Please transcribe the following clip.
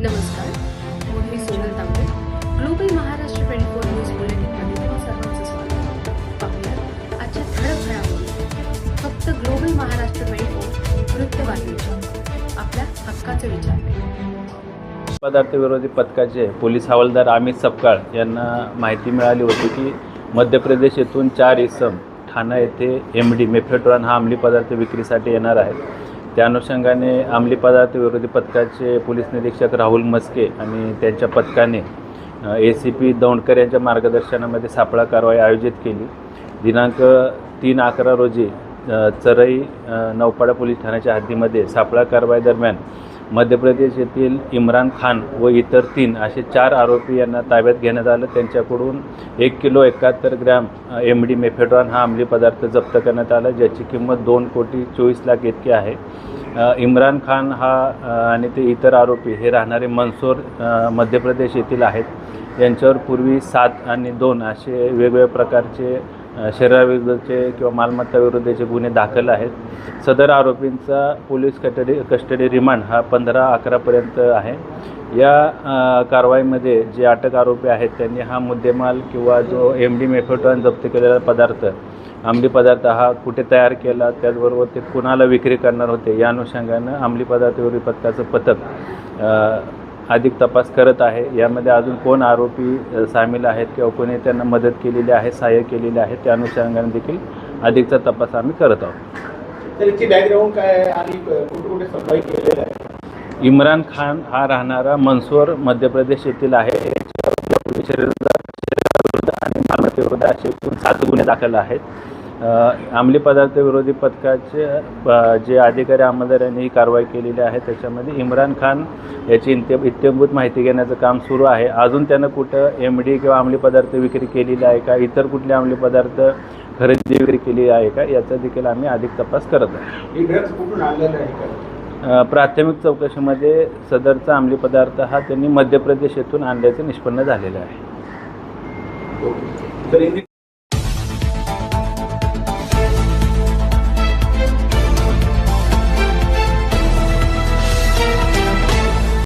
नमस्कार. मी Sonal Tambe. Global Maharashtra twenty four news बुलेटिनमध्ये तुम्हा सर्वांचं स्वागत पाहूया आजच्या ठळक घडामोडी. फक्त ग्लोबल महाराष्ट्र ट्वेंटी फोर वृत्तवाहिनीच्या आपल्या हक्काचे विचार पदार्थ विरोधी पथकाचे पोलीस हवालदार अमित सपकाळ यांना माहिती मिळाली होती की मध्य प्रदेश येथून चार इसम ठाणा येथे एम डी मेफेट्रॉन हा अंमली पदार्थ विक्रीसाठी येणार आहे त्या अनुषंगाने अंमली पदार्थ विरोधी पथकाचे पोलीस निरीक्षक राहुल मस्के आणि त्यांच्या पथकाने ए सी पी दौंडकर यांच्या मार्गदर्शनामध्ये सापळा कारवाई आयोजित केली. दिनांक तीन अकरा रोजी चरई नौपाडा पोलीस ठाण्याच्या हद्दीमध्ये सापळा कारवाई दरम्यान मध्य प्रदेश येथील इम्रान खान व इतर तीन असे चार आरोपी यांना ताब्यात घेण्यात आलं. त्यांच्याकडून एक किलो एकाहत्तर ग्रॅम एम डी मेफेड्रॉन हा अंमली पदार्थ जप्त करण्यात आला ज्याची किंमत दोन कोटी चोवीस लाख इतकी आहे. इम्रान खान हा आणि ते इतर आरोपी हे राहणारे मनसोर मध्य प्रदेश येथील आहेत. यांच्यावर पूर्वी सात आणि दोन असे वेगवेगळ्या प्रकारचे शरीराविरुद्धचे किंवा मालमत्ता विरुद्धचे गुन्हे दाखल आहेत. सदर आरोपींचा पोलीस कस्टडी कस्टडी रिमांड हा पंधरा अकरापर्यंत आहे. या कारवाईमध्ये जे अटक आरोपी आहेत त्यांनी हा मुद्देमाल किंवा जो एम डी मेफेट्रॉन जप्त केलेला पदार्थ अंमली पदार्थ हा कुठे तयार केला त्याचबरोबर ते कुणाला विक्री करणार होते या अनुषंगानं अंमली पदार्थ विरोधी पथकाचं पथक अधिक तपास करत आहे. यामध्ये अजून कोण आरोपी सामील आहेत किंवा कोणी त्यांना मदत केलेली आहे सहाय्य केलेले आहे त्या अनुषंगाने देखील अधिकचा तपास आम्ही करत आहोत. तर याची बॅकग्राऊंड काय आहे? आणि कुठे कुठे सप्लाय केलेलं आहे? इम्रान खान हा राहणारा मनसोर मध्य प्रदेश येथील आहे. मालमत्तेविरुद्ध असे एकूण सात गुन्हे दाखल आहेत. अंमली पदार्थ विरोधी पथकाचे जे अधिकारी अंमलदार यांनी ही कारवाई केलेली आहे त्याच्यामध्ये इम्रान खान याची इंत्य इत्यंभूत माहिती घेण्याचं काम सुरू आहे. अजून त्यानं कुठं एम डी किंवा अंमली पदार्थ विक्री केलेली आहे का? इतर कुठले अंमली पदार्थ खरेदी विक्री केली आहे का? याचा देखील आम्ही अधिक तपास करत आहे. प्राथमिक चौकशीमध्ये सदरचा अंमली पदार्थ हा त्यांनी मध्य प्रदेश येथून आणल्याचं निष्पन्न झालेलं आहे. ओके तर यांनी